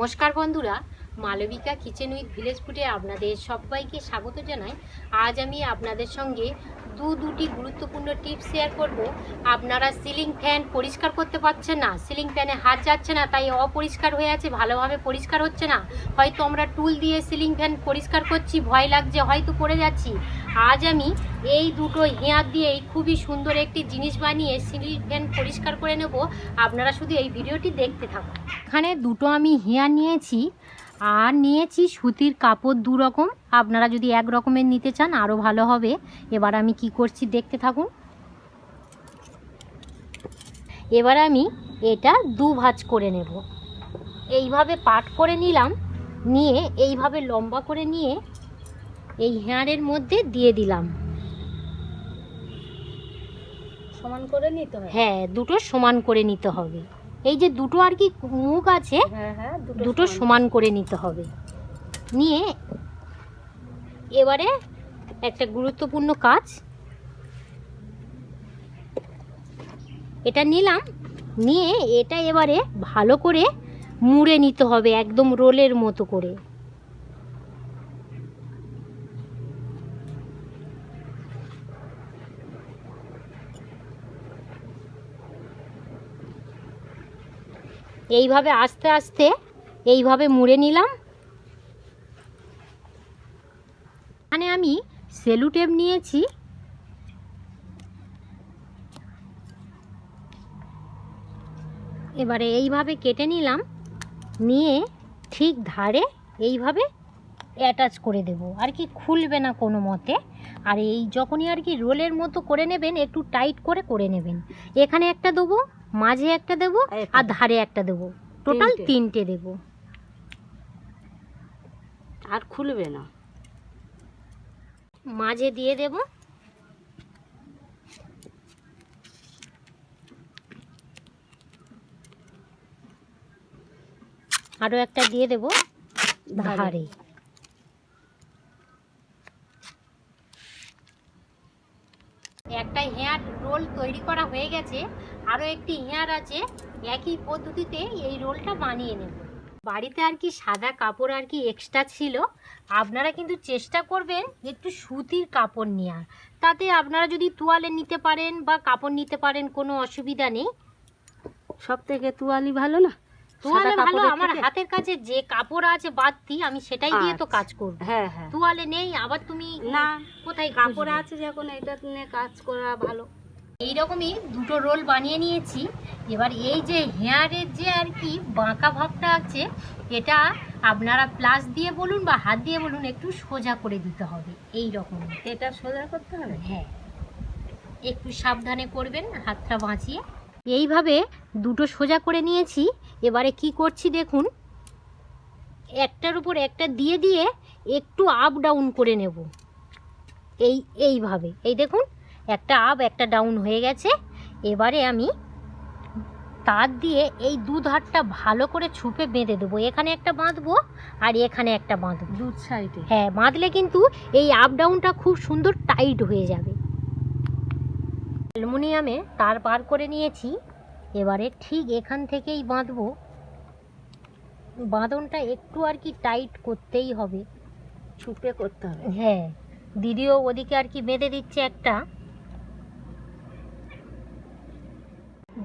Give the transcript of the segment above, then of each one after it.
নমস্কার বন্ধুরা Malavika kitchen with village ফুডে আপনাদের সবাইকে স্বাগত জানাই। আজ আমি আপনাদের সঙ্গে দু দুটি গুরুত্বপূর্ণ টিপস শেয়ার করব। আপনারা সিলিং ফ্যান পরিষ্কার করতে পারছেন না, সিলিং ফ্যানে হাত যাচ্ছে না, তাই অপরিষ্কার হয়ে আছে, ভালোভাবে পরিষ্কার হচ্ছে না। হয়তো আমরা টুল দিয়ে সিলিং ফ্যান পরিষ্কার করছি, ভয় লাগছে, হয়তো পড়ে যাচ্ছি। আজ আমি এই দুটো হেয়ার দিয়েই খুবই সুন্দর একটি জিনিস বানিয়ে সিলিং ফ্যান পরিষ্কার করে নেব। আপনারা শুধু এই ভিডিওটি দেখতে থাকুন। এখানে দুটো আমি হেয়ার নিয়েছি। আর নিয়েছি সুতির কাপড় দু রকম। আপনারা যদি এক রকমের নিতে চান আরও ভালো হবে। এবার আমি কি করছি দেখতে থাকুন। এবার আমি এটা দু ভাঁজ করে নেব। এইভাবে পাট করে নিলাম নিয়ে এইভাবে লম্বা করে নিয়ে এই হেয়ারের মধ্যে দিয়ে দিলাম। সমান করে নিতে হয় হ্যাঁ দুটো সমান করে নিতে হবে। এই যে দুটো আর কি মুখ আছে হ্যাঁ হ্যাঁ দুটো সমান করে নিতে হবে। নিয়ে এবারে একটা গুরুত্বপূর্ণ কাজ। এটা নিলাম নিয়ে এটা এবারে ভালো করে মুড়ে নিতে হবে একদম রোলের মতো করে। এইভাবে আস্তে আস্তে এইভাবে মুড়ে নিলাম। এখানে আমি সেলু টেপ নিয়েছি। এবারে এইভাবে কেটে নিলাম। নিয়ে ঠিক ধারে এইভাবে অ্যাটাচ করে দেব। আর কি খুলবে না কোনো মতে। আর এই যখনই আর কি রোলের মতো করে নেবেন, একটু টাইট করে করে নেবেন। এখানে একটা দেবো। মাঝে একটা দেবো আর ধারে একটা দেবো। টোটাল তিনটে। দেবো। আর খুলবে না। মাঝে দিয়ে দেব। আরও একটা দিয়ে দেব। ধারে। একটা হেয়ার রোল তৈরি করা হয়ে গেছে। আরও একটি হেয়ার আছে একই পদ্ধতিতে এই রোলটা বানিয়ে নেব। বাড়িতে আর কি সাদা কাপড় আর কি এক্সট্রা ছিল আপনারা কিন্তু চেষ্টা করবেন একটু সুতির কাপড় নেওয়ার তাতে আপনারা যদি তোয়ালে নিতে পারেন বা কাপড় নিতে পারেন কোনো অসুবিধা নেই। সব থেকে তোয়ালি ভালো না? তোয়ালে ভালো আমার হাতের কাছে যে কাপড় আছে বাড়তি আমি সেটাই দিয়ে তো আচ্ছা। কাজ করব। হ্যাঁ হ্যাঁ। তোয়ালে নেই আবার তুমি না কোথায় কাপড় আছে যখন এটা নিয়ে কাজ করা ভালো। এইরকমই দুটো রোল বানিয়ে নিয়েছি। এবার এই যে হেয়ারের যে আর কি বাঁকা ভাবটা আছে এটা আপনারা প্লাস দিয়ে বলুন বা হাত দিয়ে বলুন একটু সোজা করে দিতে হবে এই রকম এটা সোজা করতে হবে? হ্যাঁ। একটু সাবধানে করবেন হাতটা বাঁচিয়ে। এইভাবে দুটো সোজা করে নিয়েছি। এবারে কি করছি দেখুন একটার উপর একটা দিয়ে দিয়ে একটু আপ ডাউন করে নেব। এই এইভাবে। এই দেখুন একটা আপ একটা ডাউন হয়ে গেছে। এবারে আমি তার দিয়ে এই দু ধারটা ভালো করে ছুপে বেঁধে দেবো। এখানে একটা বাঁধবো আর এখানে একটা বাঁধবো। দু সাইডে। হ্যাঁ বাঁধলে কিন্তু এই আপ ডাউনটা খুব সুন্দর টাইট হয়ে যাবে। অ্যালুমিনিয়ামে তার বার করে নিয়েছি। এবারে ঠিক এখান থেকেই বাঁধবো। বাঁধনটা একটু আর কি টাইট করতেই হবে। ছুপে করতে হবে। হ্যাঁ দিদিও ওদিকে আর কি বেঁধে দিচ্ছে একটা।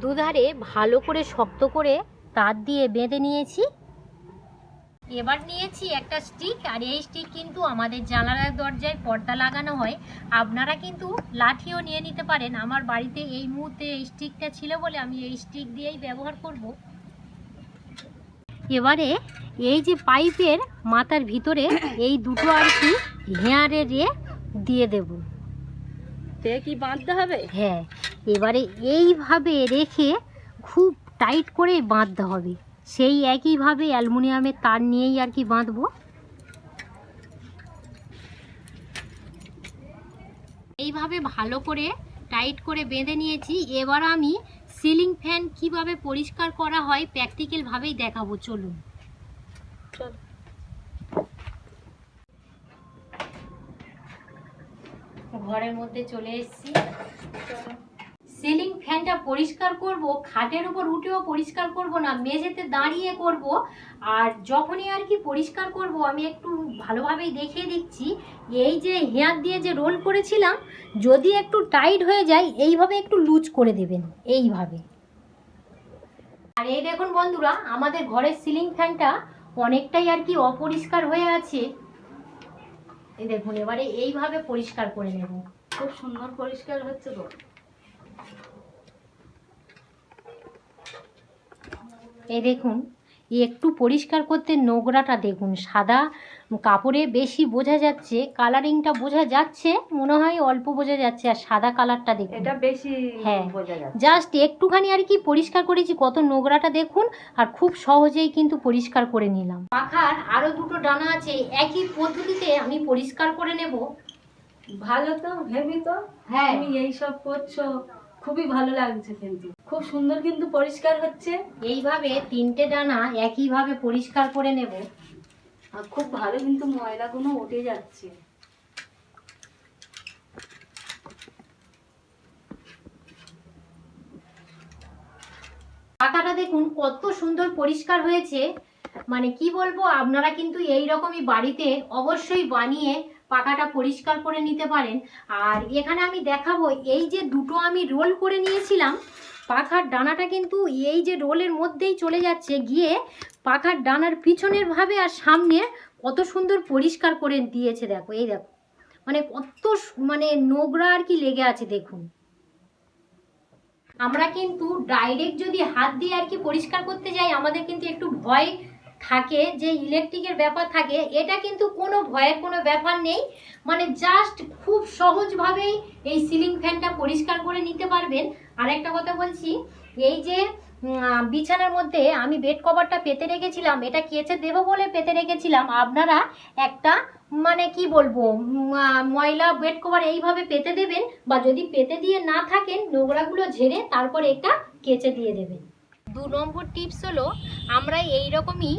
দুধারে ভালো করে শক্ত করে তার দিয়ে বেঁধে নিয়েছি। এবার নিয়েছি একটা স্টিক আর এই স্টিক কিন্তু আমাদের জানালার দরজায় পর্দা লাগানো হয়। আপনারা কিন্তু লাঠিও নিয়ে নিতে পারেন। আমার বাড়িতে এই মুহূর্তে এই স্টিকটা ছিল বলে আমি এই স্টিক দিয়েই ব্যবহার করব। এবারে এই যে পাইপের মাথার ভিতরে এই দুটো আর কি হেয়ারে রে দিয়ে দেব। কি বাঁধতে হবে? হ্যাঁ এবারে এইভাবে রেখে খুব টাইট করে বাঁধতে হবে। সেই একইভাবে অ্যালুমিনিয়ামের তার নিয়েই আর কি বাঁধবো। এইভাবে ভালো করে টাইট করে বেঁধে নিয়েছি। এবার আমি সিলিং ফ্যান কীভাবে পরিষ্কার করা হয় প্র্যাকটিক্যালভাবেই দেখাবো, চলুন। ঘরের মধ্যে চলে এসেছি। ফ্যানটা পরিষ্কার করব, খাটের উপর উঠেও পরিষ্কার করব না, মেঝেতে দাঁড়িয়ে করব। আর যখনই আর কি পরিষ্কার করব, আমি একটু ভালোভাবেই দেখিয়ে দিচ্ছি। এই যে হেয়ার দিয়ে যে রোল করেছিলাম, যদি একটু টাইট হয়ে যায়, এইভাবে একটু লুজ করে দেবেন, এইভাবে। আর এই দেখুন বন্ধুরা, আমাদের ঘরের সিলিং ফ্যানটা অনেকটাই আর কি অপরিষ্কার হয়ে আছে। এই দেখুন, এবারে এইভাবে পরিষ্কার করে নেব। খুব সুন্দর পরিষ্কার হচ্ছে তো। এই দেখুন একটু পরিষ্কার করতে নোংরাটা দেখুন সাদা কাপড়ে বেশি বোঝা যাচ্ছে কালারিংটা বোঝা যাচ্ছে মনে হয় অল্প বোঝা যাচ্ছে আর সাদা কালারটা দেখুন। এটা বেশি হ্যাঁ। জাস্ট একটুখানি আর কি পরিষ্কার করেছি কত নোংরাটা দেখুন আর খুব সহজেই কিন্তু পরিষ্কার করে নিলাম। পাখার আরও দুটো ডানা আছে একই পদ্ধতিতে আমি পরিষ্কার করে নেব। ভালো তো ভেবি তো? হ্যাঁ। তুমি এইসব করছ। খুবই ভালো লাগছে কিন্তু। খুব সুন্দর কিন্তু পরিষ্কার হচ্ছে। এইভাবে তিনটে ডানা একইভাবে পরিষ্কার করে নেব। আর খুব ভালো কিন্তু ময়লাগুলো উঠে যাচ্ছে। পাখাটা দেখুন কত সুন্দর পরিষ্কার হয়েছে। মানে কি বলব আপনারা কিন্তু এই রকমই বাড়িতে অবশ্যই বানিয়ে পাখাটা পরিষ্কার করে নিতে পারেন। আর এখানে আমি দেখাবো, এই যে দুটো আমি রোল করে নিয়েছিলাম, পাখার ডানাটা কিন্তু এই যে রোলের মধ্যেই চলে যাচ্ছে, গিয়ে পাখার ডানার পিছনের ভাবে আর সামনে কত সুন্দর পরিষ্কার করে দিয়েছে, দেখো, এই দেখো। মানে কত মানে নোংরা আর কি লেগে আছে, দেখুন। আমরা কিন্তু ডাইরেক্ট যদি হাত দিয়ে আর কি পরিষ্কার করতে যাই, আমাদের কিন্তু একটু ভয় থাকে, যে ইলেকট্রিকের ব্যাপার থাকে, এটা কিন্তু কোনো ভয়ের কোনো ব্যাপার নেই। মানে জাস্ট খুব সহজভাবেই এই সিলিং ফ্যানটা পরিষ্কার করে নিতে পারবেন। আর একটা কথা বলছি, এই যে বিছানার মধ্যে আমি বেড কভারটা পেতে রেখেছিলাম, এটা কেচে দেবো বলে পেতে রেখেছিলাম? আপনারা একটা মানে কি বলব ময়লা বেড কভার এইভাবে পেতে দেবেন বা যদি পেতে দিয়ে না থাকেন, নোংরাগুলো ঝেড়ে তারপর এটা কেচে দিয়ে দেবেন। দু নম্বর টিপস হলো, আমরা এই রকমই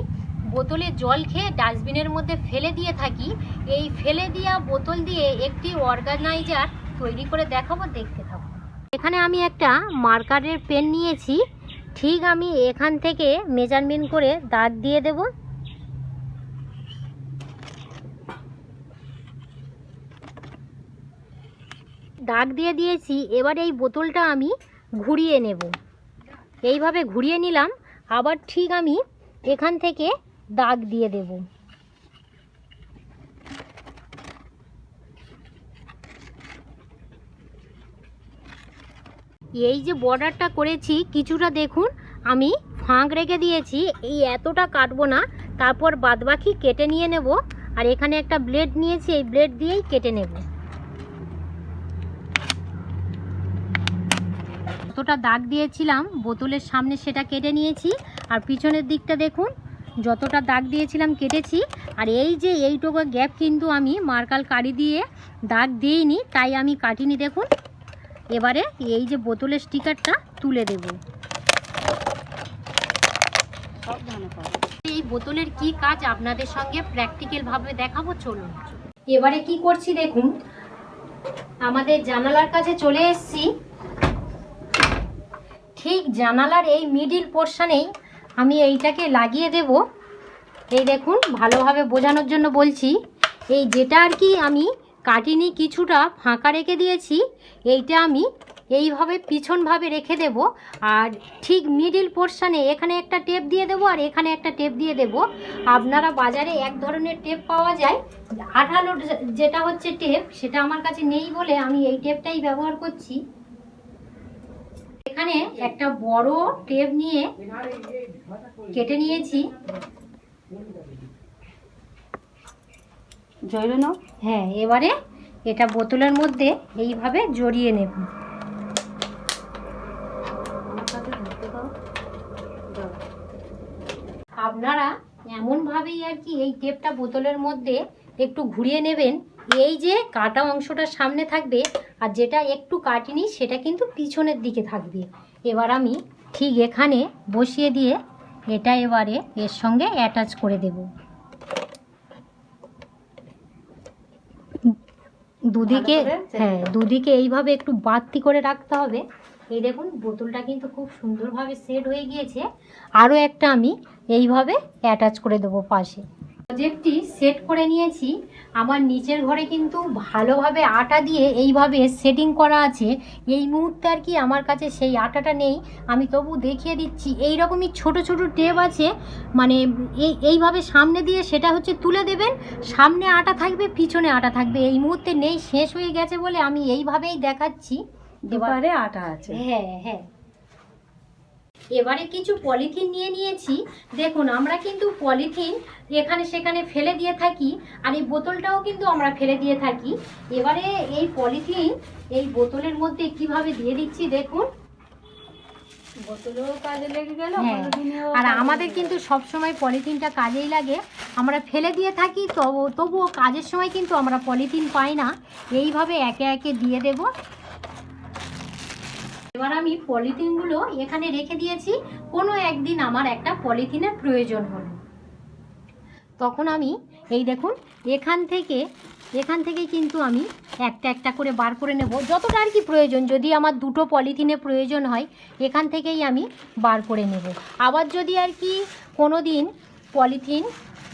বোতলে জল খেয়ে ডাস্টবিনের মধ্যে ফেলে দিয়ে থাকি। এই ফেলে দেওয়া বোতল দিয়ে একটি অর্গানাইজার তৈরি করে দেখাবো, দেখতে থাকো। এখানে আমি একটা মার্কারের পেন নিয়েছি। ঠিক আমি এখান থেকে মেজারমেন্ট করে দাগ দিয়ে দেব। দাগ দিয়ে দিয়েছি। এবার এই বোতলটা আমি ঘুরিয়ে নেব। এইভাবে ঘুরিয়ে নিলাম, আবার ঠিক আমি এখান থেকে দাগ দিয়ে দেব। এই যে বর্ডারটা করেছি, কিছুটা দেখুন, আমি ফাঁক রেখে দিয়েছি, এই এতটা কাটবো না, তারপর বাদবাকি কেটে নিয়ে নেব, আর এখানে একটা ব্লেড নিয়েছি, এই ব্লেড দিয়েই কেটে নেব। যতটা দাগ দিয়েছিলাম, বোতলের সামনে সেটা কেটে নিয়েছি। আর পিছনের দিকটা দেখুন, যতটা দাগ দিয়েছিলাম কেটেছি। আর এই যে এইটুকু গ্যাপ কিন্তু আমি মার্কাল কাড়ি দিয়ে দাগ দিইনি, তাই আমি কাটিনি দেখুন। এবারে এই যে বোতলের স্টিকারটা তুলে দেব। এই বোতলের কি কাজ আপনাদের সঙ্গে প্র্যাকটিক্যাল ভাবে দেখাবো, চলুন। এবারে কি করছি দেখুন, আমাদের জানালার কাছে চলে এসেছি। ঠিক জানালার এই মিডিল পোর্শনেই আমি এইটাকে লাগিয়ে দেব। এই দেখুন, ভালোভাবে বোঝানোর জন্য বলছি, এই যেটা আর কি আমি কাটিনি কিছুটা ফাঁকা রেখে দিয়েছি, এইটা আমি এইভাবে পিছনভাবে রেখে দেব। আর ঠিক মিডিল পোর্শনে এখানে একটা টেপ দিয়ে দেবো আর এখানে একটা টেপ দিয়ে দেব। আপনারা বাজারে এক ধরনের টেপ পাওয়া যায়, আঠালো যেটা হচ্ছে টেপ সেটা আমার কাছে নেই বলে আমি এই টেপটাই ব্যবহার করছি। এখানে একটা বড় টেপ নিয়ে কেটে নিয়েছি। জয়রে নাও। হ্যাঁ এবারে এটা বোতলের মধ্যে এইভাবে জড়িয়ে নেব। আপনারা এমনভাবেই আর কি এই টেপটা বোতলের মধ্যে একটু ঘুরিয়ে নেবেন। এই যে কাটা অংশটা সামনে থাকবে আর যেটা একটু কাটিনি সেটা কিন্তু পিছনের দিকে থাকবে। এবার আমি ঠিক এখানে বসিয়ে দিয়ে এটা এবারে এর সঙ্গে অ্যাটাচ করে দেব। দুদিকে হ্যাঁ দুদিকে এইভাবে একটু বাড়তি করে রাখতে হবে। এই দেখুন বোতলটা কিন্তু খুব সুন্দরভাবে সেট হয়ে গিয়েছে। আরও একটা আমি এইভাবে অ্যাটাচ করে দেবো পাশে। প্রজেক্টটি সেট করে নিয়েছি। আমার নিচের ঘরে কিন্তু ভালোভাবে আটা দিয়ে এইভাবে সেটিং করা আছে। এই মুহূর্তে আর কি আমার কাছে সেই আটাটা নেই। আমি তবু দেখিয়ে দিচ্ছি এই রকমই ছোট ছোট টেপ আছে। মানে এই এইভাবে সামনে দিয়ে সেটা হচ্ছে তুলে দেবেন। সামনে আটা থাকবে পিছনে আটা থাকবে। এই মুহূর্তে নেই শেষ হয়ে গেছে বলে আমি এইভাবেই দেখাচ্ছি। দুপারে আটা আছে। হ্যাঁ হ্যাঁ। এবারে কিছু পলিথিন নিয়ে নিয়েছি। দেখুন আমরা কিন্তু পলিথিন এখানে সেখানে ফেলে দিয়ে থাকি আর এই বোতলটাও কিন্তু আমরা ফেলে দিয়ে থাকি। এবারে এই পলিথিন এই বোতলের মধ্যে কীভাবে দিয়ে দিচ্ছি দেখুন। বোতলেও কাজে লেগে গেল হ্যাঁ, আর আমাদের কিন্তু সব সময় পলিথিনটা কাজেই লাগে। আমরা ফেলে দিয়ে থাকি তবু তবুও কাজের সময় কিন্তু আমরা পলিথিন পাই না। এইভাবে একে একে দিয়ে দেব। এবার আমি পলিথিনগুলো এখানে রেখে দিয়েছি। কোনো একদিন আমার একটা পলিথিনের প্রয়োজন হলো। তখন আমি, এই দেখুন, এখান থেকে এখান থেকে কিন্তু আমি একটা একটা করে বার করে নেব। যতটা আর কি প্রয়োজন, যদি আমার দুটো পলিথিনে প্রয়োজন হয়, এখান থেকেই আমি বার করে নেব। আবার যদি আর কি কোনো দিন পলিথিন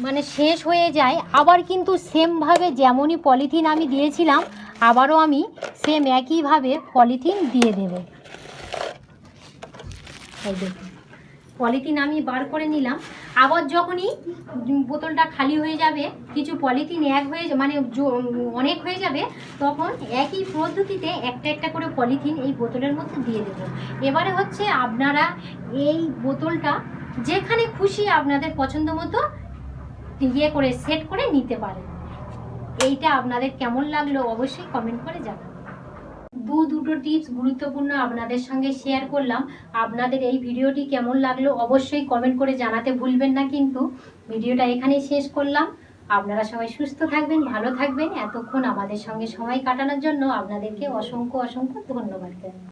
মানে শেষ হয়ে যায়, আবার কিন্তু সেমভাবে যেমনই পলিথিন আমি দিয়েছিলাম, আবারও আমি সেম একইভাবে পলিথিন দিয়ে দেব। এই দেখুন। পলিথিন আমি বার করে নিলাম। আবার যখনই বোতলটা খালি হয়ে যাবে, কিছু পলিথিন এক হয়ে মানে অনেক হয়ে যাবে, তখন একই পদ্ধতিতে একটা একটা করে পলিথিন এই বোতলের মধ্যে দিয়ে দেবো। এবারে হচ্ছে আপনারা এই বোতলটা যেখানে খুশি আপনাদের পছন্দ মতো ইয়ে করে সেট করে নিতে পারেন। এইটা আপনাদের কেমন লাগল অবশ্যই কমেন্ট করে জানাবেন। দু, দুটো টিপস গুরুত্বপূর্ণ আপনাদের সঙ্গে শেয়ার করলাম। আপনাদের এই ভিডিওটি কেমন লাগল অবশ্যই কমেন্ট করে জানাতে ভুলবেন না কিন্তু। ভিডিওটা এখানেই শেষ করলাম। আপনারা সবাই সুস্থ থাকবেন, ভালো থাকবেন। এতক্ষণ আমাদের সঙ্গে সময় কাটানোর জন্য আপনাদেরকে অসংখ্য অসংখ্য ধন্যবাদ।